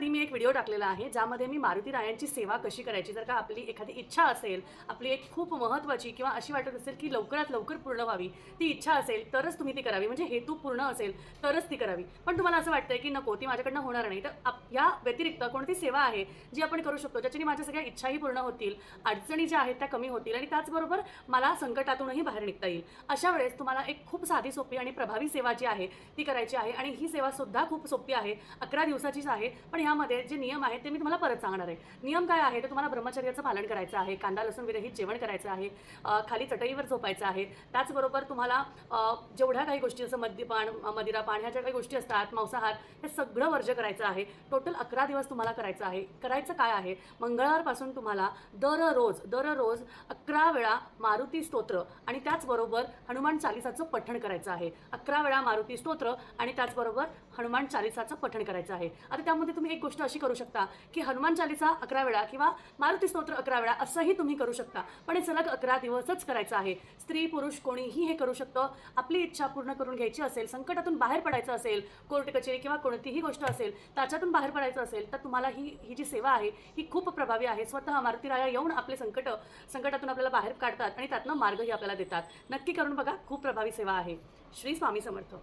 आधी मी एक व्हिडिओ टाकलेला आहे ज्यामध्ये मी मारुती रायांची सेवा कशी करायची? जर का आपली एखादी इच्छा असेल आपली एक खूप महत्त्वाची किंवा अशी वाटत असेल की लवकरात लवकर पूर्ण व्हावी ती इच्छा असेल तरच तुम्ही ती करावी. म्हणजे हेतू पूर्ण असेल तरच ती करावी. पण तुम्हाला असं वाटतंय की नको ती माझ्याकडनं होणार नाही. तर या व्यतिरिक्त कोणती सेवा आहे जी आपण करू शकतो ज्याच्याने माझ्या सगळ्या इच्छाही पूर्ण होतील अडचणी ज्या आहेत त्या कमी होतील आणि त्याचबरोबर मला संकटातूनही बाहेर निघता येईल. अशा वेळेस तुम्हाला एक खूप साधी सोपी आणि प्रभावी सेवा जी आहे ती करायची आहे आणि ही सेवा सुद्धा खूप सोपी आहे. अकरा दिवसाचीच आहे पण ह्यामध्ये जे नियम आहेत ते मी तुम्हाला परत सांगणार आहे. नियम काय आहे तर तुम्हाला ब्रह्मचर्याचं पालन करायचं आहे कांदा लसूण विरहित जेवण करायचं आहे खाली चटईवर झोपायचं आहे. त्याचबरोबर तुम्हाला जेवढ्या काही गोष्टी जसं मद्यपान मदिरापान ह्या ज्या काही गोष्टी असतात मांसाहार हे सगळं वर्ज्य करायचं आहे. टोटल अकरा दिवस तुम्हाला करायचं आहे. करायचं काय आहे? मंगळवारपासून तुम्हाला दररोज दररोज अकरा वेळा मारुती स्तोत्र आणि त्याचबरोबर हनुमान चालिसाचं पठण करायचं आहे. अकरा वेळा मारुती स्तोत्र आणि त्याचबरोबर हनुमान चालिसाचं पठण करायचं आहे. आता त्यामध्ये तुम्ही एक गोष्ट अशी करू शकता की हनुमान चालीसा अकरा वेळा किंवा मारुती स्तोत्र अकरा वेळा असंही तुम्ही करू शकता. पण हे सलग अकरा दिवसच करायचं आहे. स्त्री पुरुष कोणीही हे करू शकतं. आपली इच्छा पूर्ण करून घ्यायची असेल संकटातून बाहेर पडायचं असेल कोर्ट कचेरी किंवा कोणतीही गोष्ट असेल त्याच्यातून बाहेर पडायचं असेल तर तुम्हाला ही ही जी सेवा आहे ही खूप प्रभावी आहे. स्वतः मारुती राया येऊन आपले संकट संकटातून आपल्याला बाहेर काढतात आणि त्यातनं मार्गही आपल्याला देतात. नक्की करून बघा खूप प्रभावी सेवा आहे. श्री स्वामी समर्थ.